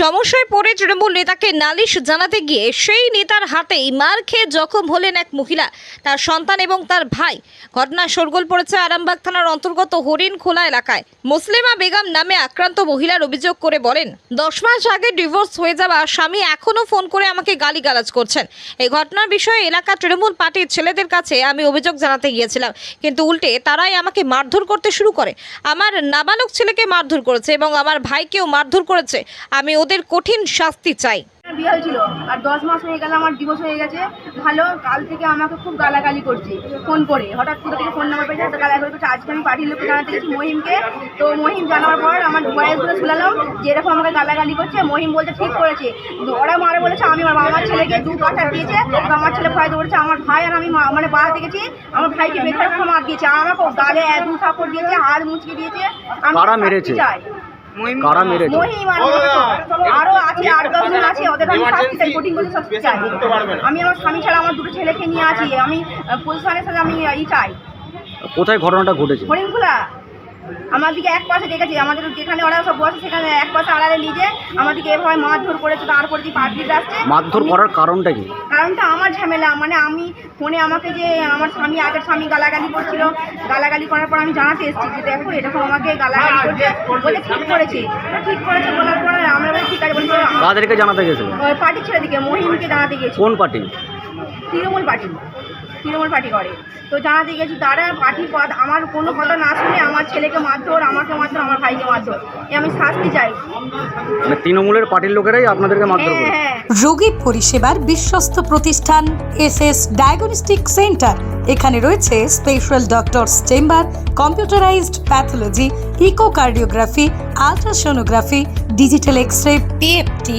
সমস্যায় পড়ে তৃণমূল নেতাকে নালিশ জানাতে গিয়ে সেই নেতার হাতেই মার খেয়ে জখম হলেন এক মহিলা, তার সন্তান এবং তার ভাই। ঘটনা শোরগোল পড়েছে আরামবাগ থানার অন্তর্গত হরিণ খোলা এলাকায়। মুসলিমা বেগম নামে আক্রান্ত মহিলার অভিযোগ করে বলেন, দশ মাস আগে ডিভোর্স হয়ে যাওয়া স্বামী এখনও ফোন করে আমাকে গালিগালাজ করছেন। এই ঘটনার বিষয়ে এলাকা তৃণমূল পার্টির ছেলেদের কাছে আমি অভিযোগ জানাতে গিয়েছিলাম, কিন্তু উল্টে তারাই আমাকে মারধর করতে শুরু করে। আমার নাবালক ছেলেকে মারধর করেছে এবং আমার ভাইকেও মারধর করেছে। আমি ওদের কঠিন শাস্তি চাই। বিয়ে হয়েছিল। আর দশ মাস হয়ে গেল আমার ডিভোর্স হয়ে গেছে। ভালো কাল থেকে আমাকে খুব গালাগালি করছে ফোন করে। হঠাৎ কোথা থেকে ফোন নাম্বার পেয়েছে গালাগালি করছে আজকে আমি পার্টির লোককে জানাতে গেছি মহিমকে। তো মহিম জানার পর আমার বয়সগুলো শুনালাম যে এরকম আমাকে গালাগালি করছে। মহিম বলছে ঠিক করেছে। ওরা মারে বলেছে আমি। আমার ছেলেকে দু কাঠা দিয়েছে আমার ছেলে ভয় করেছে আমার ভাই আর আমি মা- মানে বাড়াতে গেছি আমার ভাইকে বেকার মার দিয়েছে আর আমাকে গালে দু থাপড় দিয়েছে হাড় মুচকে দিয়েছে আমি চাই। কারা মেরেছে? আরও আছে আট দশ জন আছে ওদের আমি শাস্তি চাই কঠিন করে শাস্তি চাই। আমি আমার স্বামী ছাড়া আমার দুটো ছেলেকে নিয়ে আছি আমি পজিশনের সাথে আমি ই চাই। কোথায় ঘটনাটা ঘটেছে? হরিণখোলা। আমার দিকে এক পাশে দেখেছি আমাদের যেখানে ওরা সব বসে সেখানে এক পাশে আড়ালে নিজে আমাদেরকে এভাবে মারধর করেছে তারপরে যে পার্টিতে আসছে মারধর করার কারণটা কি? কারণটা আমার ঝামেলা মানে আমি ফোনে আমাকে যে আমার স্বামী আগের স্বামী গালাগালি করছিল গালাগালি করার পর আমি জানাতে এসেছি যে দেখো এরকম আমাকে গালাগালি করছে বলে ঠিক করেছে। ঠিক করেছে বলার পর আমরা বলি ঠিক আছে। বলছি কাদেরকে জানাতে গেছিল? ওই পার্টি ছেড়ে দিকে মহিমকে জানাতে গেছি কোন party? Trinamool party. Trinamool party করে। তো জানাতে গেছি তারা পার্টির পদ আমার কোনো কথা না শুনে আমার ছেলেকে মারধর আমাকে মারধর আমার ভাইকে মারধর। এ আমি শাস্তি চাই। মানে তৃণমূলের পার্টির লোকেরাই আপনাদেরকে মারধর হ্যাঁ করে। হ্যাঁ। রোগী পরিষেবার বিশ্বস্ত প্রতিষ্ঠান এস এস ডায়াগনস্টিক সেন্টার। এখানে রয়েছে special doctors chamber computerised pathology echocardiography ultrasonography digital X ray PFT